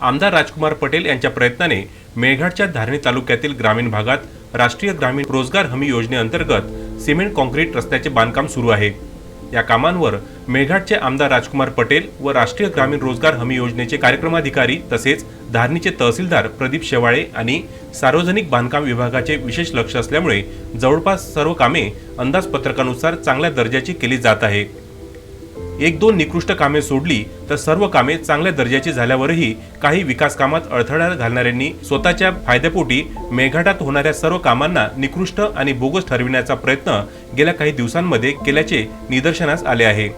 आमदार राजकुमार पटेल यांच्या प्रयत्नाने मेळघाटच्या धारणी तालुक्यातील ग्रामीण भागात राष्ट्रीय ग्रामीण रोजगार हमी योजनेअंतर्गत सिमेंट कॉन्क्रीट रस्त्याचे बांधकाम सुरू आहे. या कामांवर मेळघाटचे आमदार राजकुमार पटेल व राष्ट्रीय ग्रामीण रोजगार हमी योजनेचे कार्यक्रमाधिकारी तसेच धारणीचे तहसीलदार प्रदीप शेवाळे आणि सार्वजनिक बांधकाम विभागाचे विशेष लक्ष असल्यामुळे जवळपास सर्व कामे अंदाजपत्रकानुसार चांगल्या दर्जाची केली जात आहे. एक दोन निकृष्ट कामे सोडली तर सर्व कामे चांगल्या दर्जाची झाल्यावरही काही विकास कामात अडथळा घालणाऱ्यांनी स्वतःच्या फायद्यापोटी मेळघाटात होणाऱ्या सर्व कामांना निकृष्ट आणि बोगस ठरविण्याचा प्रयत्न गेल्या काही दिवसांमध्ये केल्याचे निदर्शनास आले आहे.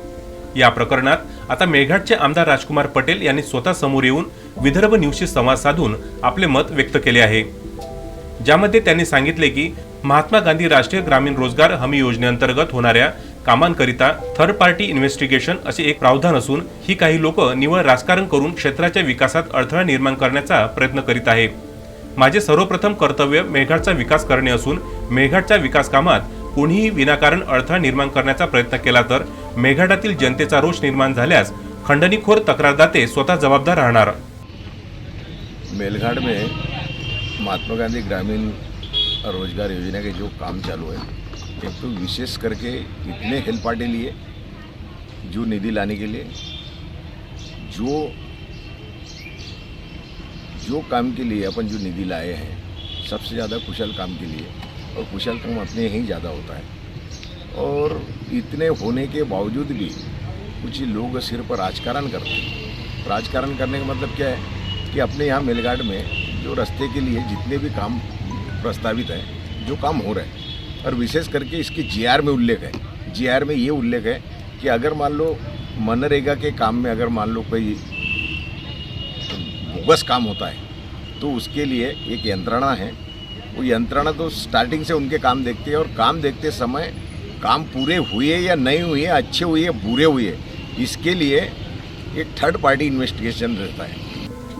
या प्रकरणात आता मेळघाटचे आमदार राजकुमार पटेल यांनी स्वतः समोर येऊन विदर्भ न्यूजशी संवाद साधून आपले मत व्यक्त केले आहे. ज्यामध्ये त्यांनी सांगितले की महात्मा गांधी राष्ट्रीय ग्रामीण रोजगार हमी योजनेअंतर्गत होणाऱ्या कामांकरिता थर्ड पार्टी इन्व्हेस्टिगेशन असे एक प्रावधान असून ही काही लोक निवळ राजकारण करून क्षेत्राच्या विकासात अडथळा निर्माण करण्याचा प्रयत्न करीत आहे माझे सर्वप्रथम कर्तव्य मेळघाटचा विकास करणे असून मेळघाटच्या विकास कामात कोणीही विनाकारण अडथळा निर्माण करण्याचा प्रयत्न केला तर मेळघाटातील जनतेचा रोष निर्माण झाल्यास खंडणीखोर तक्रारदाते स्वतः जबाबदार राहणार. मेलघाट में महात्मा गांधी ग्रामीण रोजगार योजना के जो काम चालू है एक तो विशेष करके इतने हेल्प पार्टी लिए, जो निधि लाने के लिए, जो जो काम के लिए अपन जो निधि लाए हैं, सबसे ज़्यादा कुशल काम के लिए, और कुशल काम अपने ही ज़्यादा होता है। और इतने होने के बावजूद भी कुछ लोग सिर्फ़ राजकारण करते हैं। राजकारण करने का मतलब क्या है? कि अपने यहाँ मेलघाट में जो रास्ते के लिए जितने भी काम प्रस्तावित हैं, जो काम हो रहे हैं और विशेष करके इसके जीआर में उल्लेख है। जीआर में ये उल्लेख है कि अगर मान लो मनरेगा के काम में अगर मान लो कोई बोगस काम होता है तो उसके लिए एक यंत्रणा है। वो यंत्रणा तो स्टार्टिंग से उनके काम देखती है और काम देखते समय काम पूरे हुए या नहीं हुए, अच्छे हुए या बुरे हुए, इसके लिए एक थर्ड पार्टी इन्वेस्टिगेशन रहता है।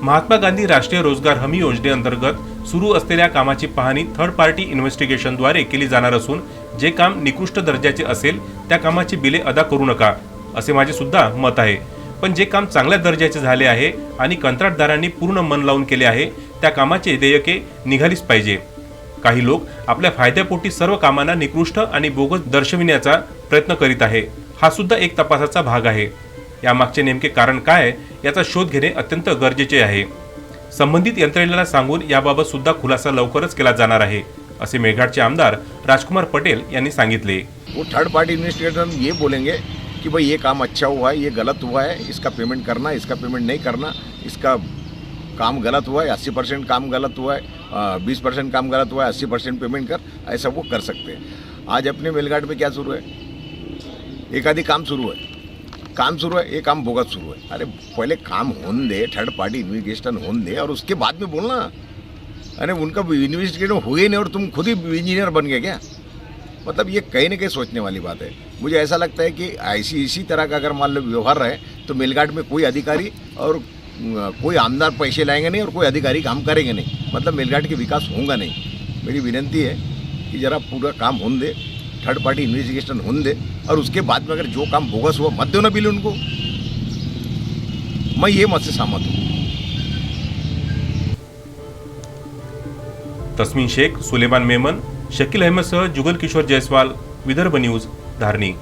महात्मा गांधी राष्ट्रीय रोजगार हमी योजनेअंतर्गत सुरू असलेल्या कामाची पाहणी थर्ड पार्टी इन्व्हेस्टिगेशनद्वारे केली जाणार असून जे काम निकृष्ट दर्जाचे असेल त्या कामाची बिले अदा करू नका असे माझे सुद्धा मत आहे. पण जे काम चांगल्या दर्जाचे झाले आहे आणि कंत्राटदारांनी पूर्ण मन लावून केले आहे त्या कामाचे देयके निघालीच पाहिजे. काही लोक आपल्या फायद्यापोटी सर्व कामांना निकृष्ट आणि बोगस दर्शविण्याचा प्रयत्न करीत आहे. हा सुद्धा एक तपासाचा भाग आहे. यामागचे नेमके कारण काय आहे, याचा शोध घेणे अत्यंत गरजेचे आहे. संबंधित यंत्रणेला सांगून याबाबत सुद्धा खुलासा लवकरच केला जाणार आहे असे मेळघाटचे आमदार राजकुमार पटेल यांनी सांगितले. वो थर्ड पार्टी इन्वेस्टिगेटर ये बोलेंगे कि भाई ये काम अच्छा हुआ है ये गलत हुआ है इसका पेमेंट करना इसका पेमेंट नहीं करना इसका काम गलत हुआ है अस्सी परसेंट काम गलत हुआ है बीस परसेंट काम गलत हुआ है अस्सी परसेंट पेमेंट कर ऐसा वो कर सकते हैं। आज अपने मेलघाट में क्या शुरू है? एक आधी काम शुरू है। काम शुरू है, ये काम बोगस शुरू है। अरे, पहले काम होने दे थर्ड पार्टी इन्वेस्टिगेशन होने दे, और उसके बाद में बोलना। अरे, उनका इन्वेस्टिगेशन हुए नहीं, और तुम खुद ही इंजीनियर बन गए क्या? मतलब ये कहीं ना कहीं सोचने वाली बात है। मुझे ऐसा लगता है कि ऐसी, इसी तरह का अगर मान लो व्यवहार रहे तो मेलघाट में कोई अधिकारी और कोई आमदार पैसे लाएँगे नहीं, और कोई अधिकारी काम करेंगे नहीं। मतलब मेलघाट के विकास होगा नहीं। मेरी विनंती है कि ज़रा पूरा काम होने दे थर्ड पार्टी इन्वेस्टिगेशन होने दे और उसके बाद में अगर जो काम बोगस हुआ मत दो ना बिल उनको। मैं ये मत से सहमत हूँ। तस्मीन शेख सुलेमान मेमन शकील अहमदसह जुगल किशोर जयस्वाल विदर्भ न्यूज धारणी।